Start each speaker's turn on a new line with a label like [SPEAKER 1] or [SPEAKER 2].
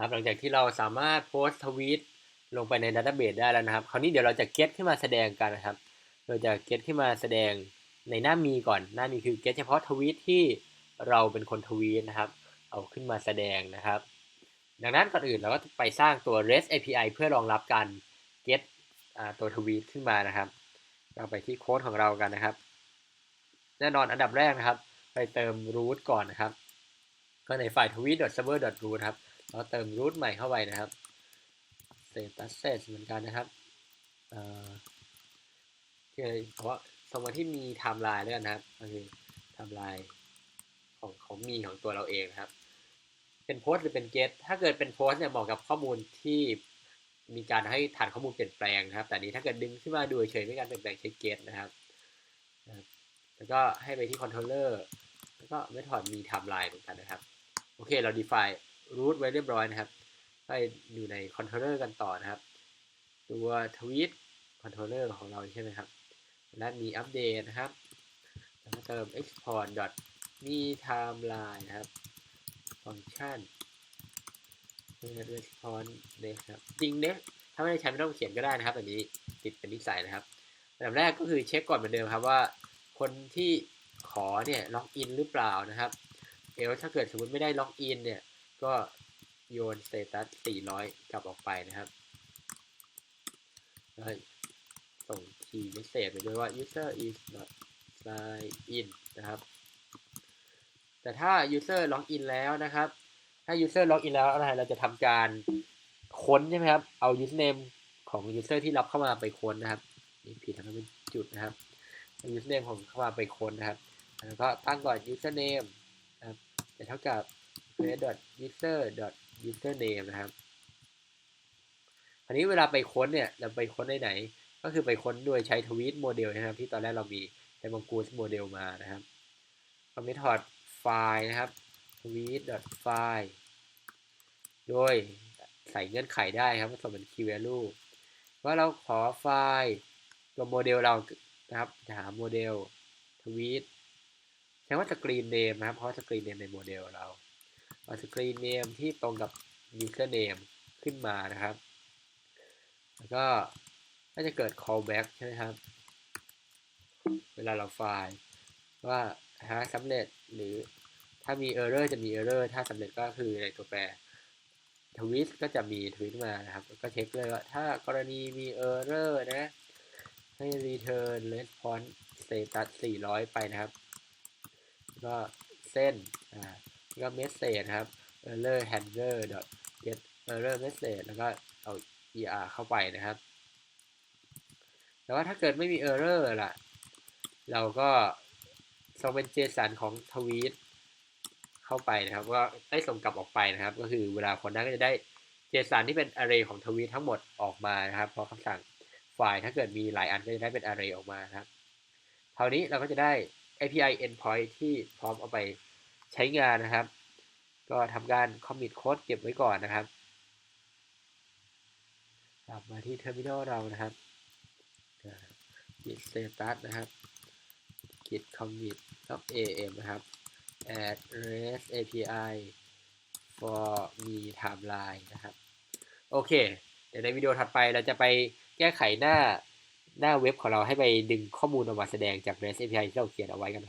[SPEAKER 1] ครับหลังจากที่เราสามารถโพสต์ทวีตลงไปในดัตเตอร์เบสได้แล้วนะครับ คราวนี้เดี๋ยวเราจะเก็ตขึ้นมาแสดงกันนะครับ เราจะเก็ตขึ้นมาแสดงในหน้ามีก่อน หน้ามีคือเก็ตเฉพาะทวีตที่เราเป็นคนทวีตนะครับ เอาขึ้นมาแสดงนะครับ ดังนั้นก่อนอื่นเราก็ไปสร้างตัว REST API เพื่อรองรับการ get ตัวทวีตขึ้นมานะครับ เราไปที่โค้ดของเรากันนะครับ แน่นอนอันดับแรกนะครับ ไปเติม root ก่อนนะครับ ก็ในไฟล์ tweet.server.root ครับ เราเติม root ใหม่เข้าไปนะครับ status set เหมือนกันนะครับเอ่อเพราะสมมติที่มีไทม์ไลน์แล้วกันนะครับก็คือไทม์ไลน์ของของมีของตัวเราเองนะครับ เป็นโพสหรือเป็น get ถ้าเกิดเป็นโพสเนี่ยเหมาะกับข้อมูลที่มีการให้ฐานข้อมูลเปลี่ยนแปลงนะครับ แต่นี้ถ้าเกิดดึงขึ้นมาดูเฉยไม่การเปลี่ยนแปลงใช้ get นะครับแล้วก็ให้ไปที่ controller แล้วก็เมธอดมีไทม์ไลน์เหมือนกันนะครับ โอเคเรา define root ไว้เรียบร้อยนะครับไปอยู่ใน controller กันต่อนะครับ ตัว tweet controller ของเราใช่ไหมครับและมีอัปเดตนะครับแล้วก็เติม export dot มี timeline นะครับฟังก์ชัน response next ครับจริง next ถ้าไม่ได้ใช้ไม่ต้องเขียนก็ได้นะครับ อันนี้ติดเป็นนิสัยนะครับอันดับแรกก็คือเช็คก่อนเหมือนเดิมครับว่า คนที่ขอเนี่ยล็อกอินหรือเปล่านะครับ เอลถ้าเกิดสมมติไม่ได้ล็อกอินเนี่ย ก็โยนสเตตัส 400 กลับออกไปนะครับแล้วส่งคีย์เมสเซจไปด้วยว่า user is not sign in นะครับ แต่ถ้า user ล็อกอินแล้วนะครับ ถ้า user ล็อกอินแล้วอะไรเราจะทำการค้นใช่ไหมครับ เอา username ของ user ที่รับเข้ามาไปค้นนะครับ นี่ผิดทำให้เป็นจุดนะครับ username ของเข้ามาไปค้นนะครับ แล้วก็ตั้งก่อน username นะครับจะเท่ากับ create.user username นะครับอันนี้เวลาไปค้นเนี่ยเราไปค้นได้ไหน ก็คือไปค้นโดยใช้ทวีตโมเดลนะครับ ที่ตอนแรกเรามีใช้มังกูสโมเดลมานะครับก็เมธอดไฟล์นะครับ tweet file โดยใส่เงื่อนไขได้ครับผสมเป็น key value ว่าเราขอไฟล์ตัวโมเดลเรานะครับจะหาโมเดลทวีตใช้ว่าสกรีนเนมนะครับเพราะสกรีนเนมในโมเดลเรา สกรีนเนมที่ตรงกับ user name ขึ้นมานะครับ แล้วก็ก็จะเกิด callback ใช่ไหมครับ เวลาเราไฟล์ว่าหาสำเร็จหรือถ้ามี error จะมี error ถ้าสำเร็จก็คือในตัวแปรทวิตก็จะมีทวิตมานะครับ ก็เช็คเลยว่าถ้ากรณีมี error นะ ให้ return response status 400 ไปนะครับ ก็เส้นอ่า ก็ message นะครับ error handler dot get error message แล้วก็เอา er เข้าไปนะครับ แต่ว่าถ้าเกิดไม่มี error ล่ะ เราก็ส่งเป็น JSON ของทวีตเข้าไปนะครับ ก็ได้ส่งกลับออกไปนะครับ ก็คือเวลาคนนั้นก็จะได้ JSON ที่เป็น array ของทวีตทั้งหมดออกมานะครับเพราะคำสั่งไฟล์ถ้าเกิดมีหลายอันก็จะได้เป็น array ออกมานะครับคราวนี้เราก็จะได้ API endpoint ที่พร้อมเอาไป ใช้งานนะครับ ก็ทำการ commit code เก็บไว้ก่อนนะครับกลับมาที่ terminal เรานะครับ git status นะครับ git commit of am นะครับ add REST API for me timeline นะครับ โอเค เดี๋ยวในวิดีโอถัดไปเราจะไปแก้ไขหน้าหน้าเว็บของเราให้ไปดึงข้อมูลออกมาแสดงจาก REST API ที่เราเขียนเอาไว้กัน